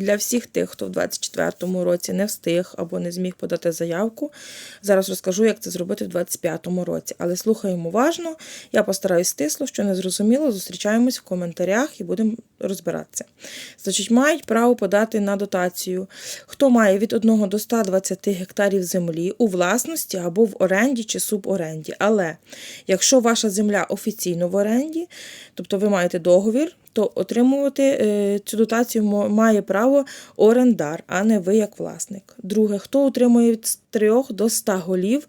Для всіх тих, хто в 2024 році не встиг або не зміг подати заявку, зараз розкажу, як це зробити в 2025 році. Але слухаємо уважно. Я постараюсь стисло, що не зрозуміло, зустрічаємось в коментарях і будемо розбиратися. Значить, мають право подати на дотацію. Хто має від 1 до 120 гектарів землі у власності або в оренді чи суборенді. Але якщо ваша земля офіційно в оренді, тобто ви маєте договір, то отримувати е, цю дотацію має право орендар, а не ви як власник. Друге, хто отримує від 3 до 100 голів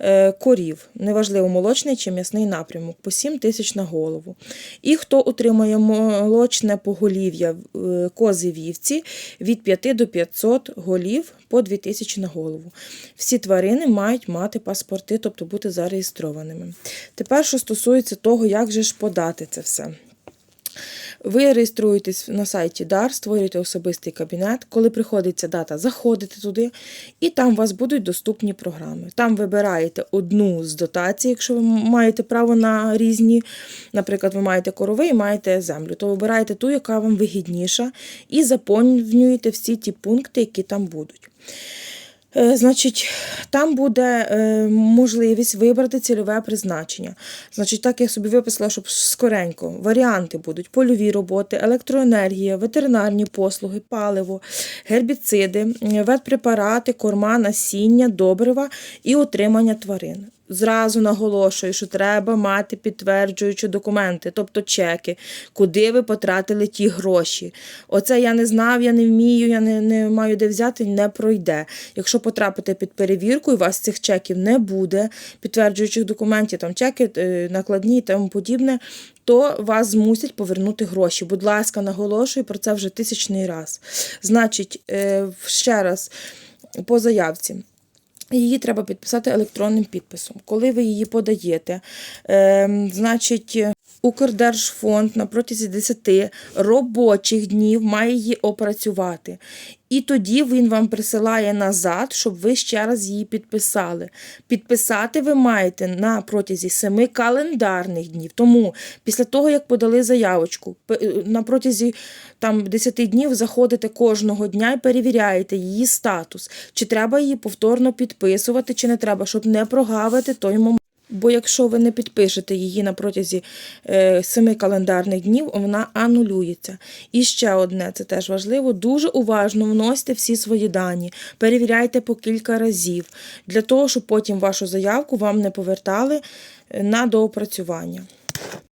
е, корів, неважливо, молочний чи м'ясний напрямок, по 7 тисяч на голову. І хто отримує молочне поголів'я е, кози вівці від 5 до 500 голів по 2 тисячі на голову. Всі тварини мають мати паспорти, тобто бути зареєстрованими. Тепер, що стосується того, як же ж подати це все. Ви реєструєтесь на сайті DAR, створюєте особистий кабінет. Коли приходиться дата, заходите туди, і там у вас будуть доступні програми. Там вибираєте одну з дотацій, якщо ви маєте право на різні. Наприклад, ви маєте корови і маєте землю, то вибираєте ту, яка вам вигідніша, і заповнюєте всі ті пункти, які там будуть. Е, Значить, там буде е, можливість вибрати цільове призначення. Значить, так я собі виписала, щоб скоренько. Варіанти будуть: польові роботи, електроенергія, ветеринарні послуги, паливо, гербіциди, е, ветпрепарати, корма, насіння, добрива і утримання тварин. Зразу наголошую, що треба мати підтверджуючі документи, тобто чеки, куди ви потратили ті гроші. Оце я не знав, я не вмію, я не, не маю де взяти, не пройде. Якщо потрапите під перевірку і у вас цих чеків не буде, підтверджуючих документів, там чеки, е, накладні і тому подібне, то вас змусять повернути гроші. Будь ласка, наголошую про це вже тисячний раз. Значить, е, ще раз по заявці. Її треба підписати електронним підписом. Коли ви її подаєте, е, значить, Укрдержфонд на протязі 10 робочих днів має її опрацювати. І тоді він вам присилає назад, щоб ви ще раз її підписали. Підписати ви маєте на протязі 7 календарних днів. Тому після того, як подали заявочку, е, на протязі там 10 днів заходите кожного дня і перевіряєте її статус, чи треба її повторно підписувати, чи не треба, щоб не прогавити той момент. Бо якщо ви не підпишете її на протязі е, семи календарних днів, вона анулюється. І ще одне, це теж важливо, дуже уважно вносьте всі свої дані, перевіряйте по кілька разів, для того, щоб потім вашу заявку вам не повертали е, на доопрацювання.